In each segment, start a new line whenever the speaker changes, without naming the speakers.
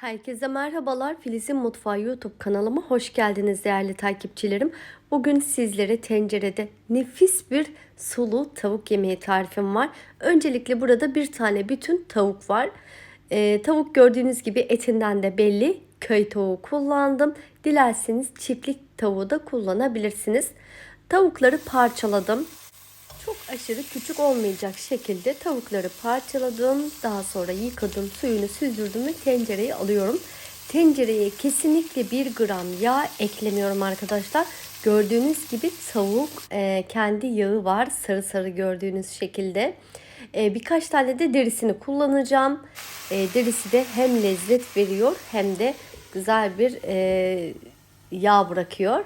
Herkese merhabalar. Filiz'in Mutfağı YouTube kanalıma hoş geldiniz değerli takipçilerim. Bugün sizlere tencerede nefis bir sulu tavuk yemeği tarifim var. Öncelikle burada bir tane bütün tavuk var. Ee, tavuk gördüğünüz gibi etinden de belli. Köy tavuğu kullandım. Dilerseniz çiftlik tavuğu da kullanabilirsiniz. Tavukları parçaladım. Çok aşırı küçük olmayacak şekilde tavukları parçaladım. Daha sonra yıkadım, suyunu süzdürdüm ve tencereye alıyorum. Tencereye kesinlikle 1 gram yağ eklemiyorum arkadaşlar. Gördüğünüz gibi tavuk e, kendi yağı var. Sarı sarı gördüğünüz şekilde. E, birkaç tane de derisini kullanacağım. E, derisi de hem lezzet veriyor hem de güzel bir e, yağ bırakıyor.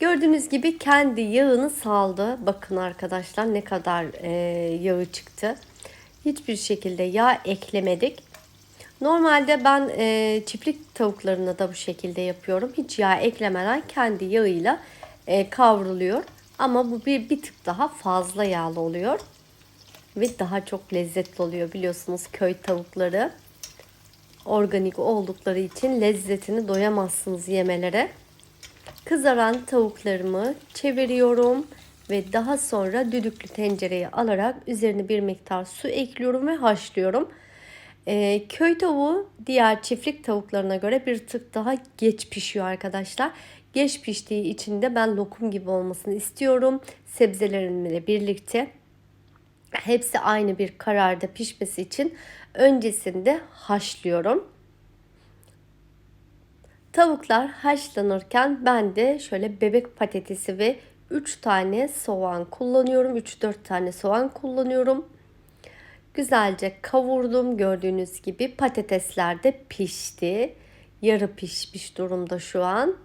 Gördüğünüz gibi kendi yağını saldı. Bakın arkadaşlar ne kadar e, yağı çıktı. Hiçbir şekilde yağ eklemedik. Normalde ben e, çiftlik tavuklarını da bu şekilde yapıyorum. Hiç yağ eklemeden kendi yağıyla e, kavruluyor. Ama bu bir, bir tık daha fazla yağlı oluyor. Ve daha çok lezzetli oluyor biliyorsunuz köy tavukları. Organik oldukları için lezzetini doyamazsınız yemelere. Kızaran tavuklarımı çeviriyorum ve daha sonra düdüklü tencereye alarak üzerine bir miktar su ekliyorum ve haşlıyorum. Ee, köy tavuğu diğer çiftlik tavuklarına göre bir tık daha geç pişiyor arkadaşlar. Geç piştiği için de ben lokum gibi olmasını istiyorum. Sebzelerimle birlikte hepsi aynı bir kararda pişmesi için öncesinde haşlıyorum. Tavuklar haşlanırken ben de şöyle bebek patatesi ve 3 tane soğan kullanıyorum. 3-4 tane soğan kullanıyorum. Güzelce kavurdum. Gördüğünüz gibi patatesler de pişti. Yarı pişmiş durumda şu an.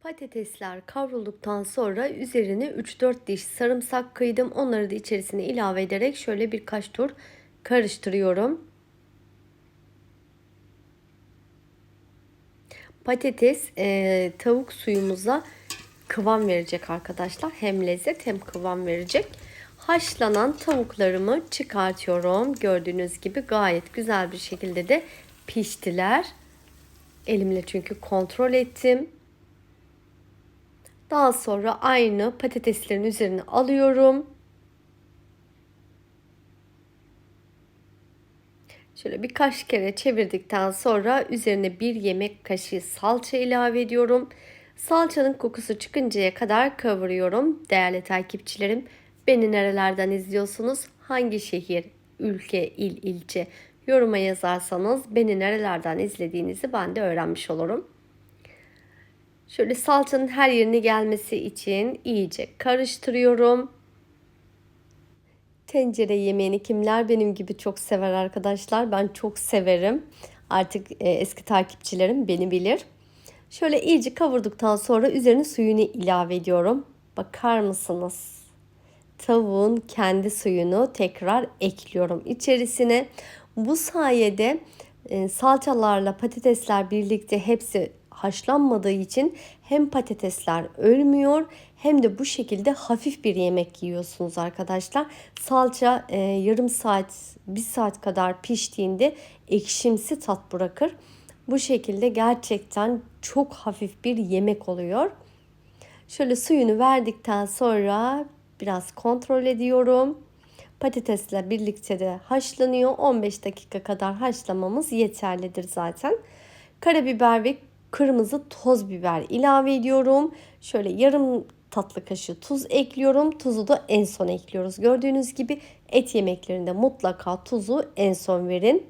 Patatesler kavrulduktan sonra üzerine 3-4 diş sarımsak kıydım. Onları da içerisine ilave ederek şöyle birkaç tur karıştırıyorum. Patates e, tavuk suyumuza kıvam verecek arkadaşlar. Hem lezzet hem kıvam verecek. Haşlanan tavuklarımı çıkartıyorum. Gördüğünüz gibi gayet güzel bir şekilde de piştiler. Elimle çünkü kontrol ettim. Daha sonra aynı patateslerin üzerine alıyorum. Şöyle birkaç kere çevirdikten sonra üzerine bir yemek kaşığı salça ilave ediyorum. Salçanın kokusu çıkıncaya kadar kavuruyorum. Değerli takipçilerim, beni nerelerden izliyorsunuz? Hangi şehir, ülke, il, ilçe yoruma yazarsanız beni nerelerden izlediğinizi ben de öğrenmiş olurum. Şöyle salçanın her yerine gelmesi için iyice karıştırıyorum. Tencere yemeğini kimler benim gibi çok sever arkadaşlar. Ben çok severim. Artık e, eski takipçilerim beni bilir. Şöyle iyice kavurduktan sonra üzerine suyunu ilave ediyorum. Bakar mısınız? Tavuğun kendi suyunu tekrar ekliyorum içerisine. Bu sayede e, salçalarla patatesler birlikte hepsi haşlanmadığı için hem patatesler ölmüyor hem de bu şekilde hafif bir yemek yiyorsunuz arkadaşlar. Salça e, yarım saat, bir saat kadar piştiğinde ekşimsi tat bırakır. Bu şekilde gerçekten çok hafif bir yemek oluyor. Şöyle suyunu verdikten sonra biraz kontrol ediyorum. Patatesle birlikte de haşlanıyor. 15 dakika kadar haşlamamız yeterlidir zaten. Karabiber ve kırmızı toz biber ilave ediyorum. Şöyle yarım tatlı kaşığı tuz ekliyorum. Tuzu da en son ekliyoruz. Gördüğünüz gibi et yemeklerinde mutlaka tuzu en son verin.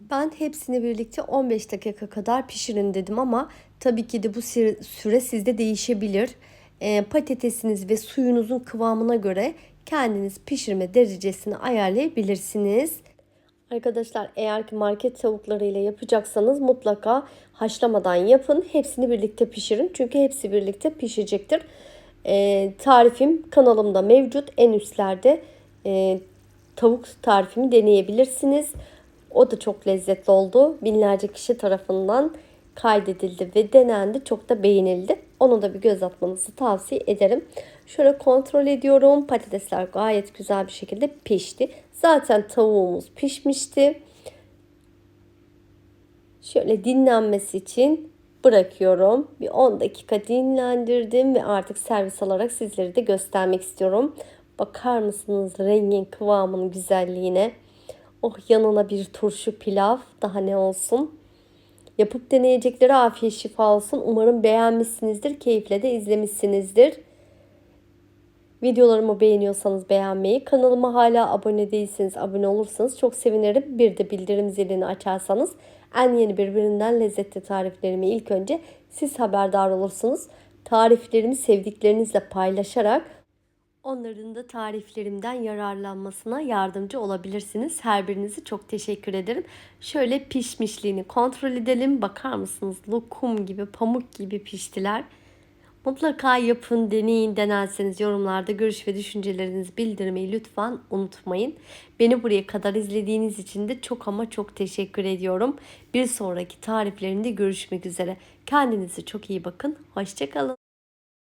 Ben hepsini birlikte 15 dakika kadar pişirin dedim ama tabii ki de bu süre sizde değişebilir. E, patatesiniz ve suyunuzun kıvamına göre kendiniz pişirme derecesini ayarlayabilirsiniz. Arkadaşlar eğer ki market tavuklarıyla yapacaksanız mutlaka haşlamadan yapın. Hepsini birlikte pişirin. Çünkü hepsi birlikte pişecektir. E, tarifim kanalımda mevcut. En üstlerde e, tavuk tarifimi deneyebilirsiniz. O da çok lezzetli oldu. Binlerce kişi tarafından kaydedildi ve denendi. Çok da beğenildi. Onu da bir göz atmanızı tavsiye ederim. Şöyle kontrol ediyorum. Patatesler gayet güzel bir şekilde pişti. Zaten tavuğumuz pişmişti. Şöyle dinlenmesi için bırakıyorum. Bir 10 dakika dinlendirdim ve artık servis alarak sizlere de göstermek istiyorum. Bakar mısınız rengin kıvamının güzelliğine? Oh yanına bir turşu pilav daha ne olsun. Yapıp deneyecekleri afiyet şifa olsun. Umarım beğenmişsinizdir. Keyifle de izlemişsinizdir. Videolarımı beğeniyorsanız beğenmeyi, kanalıma hala abone değilseniz abone olursanız çok sevinirim. Bir de bildirim zilini açarsanız en yeni birbirinden lezzetli tariflerimi ilk önce siz haberdar olursunuz. Tariflerimi sevdiklerinizle paylaşarak onların da tariflerimden yararlanmasına yardımcı olabilirsiniz. Her birinizi çok teşekkür ederim. Şöyle pişmişliğini kontrol edelim. Bakar mısınız? Lokum gibi, pamuk gibi piştiler. Mutlaka yapın, deneyin, denerseniz yorumlarda görüş ve düşüncelerinizi bildirmeyi lütfen unutmayın. Beni buraya kadar izlediğiniz için de çok ama çok teşekkür ediyorum. Bir sonraki tariflerinde görüşmek üzere. Kendinize çok iyi bakın. Hoşçakalın.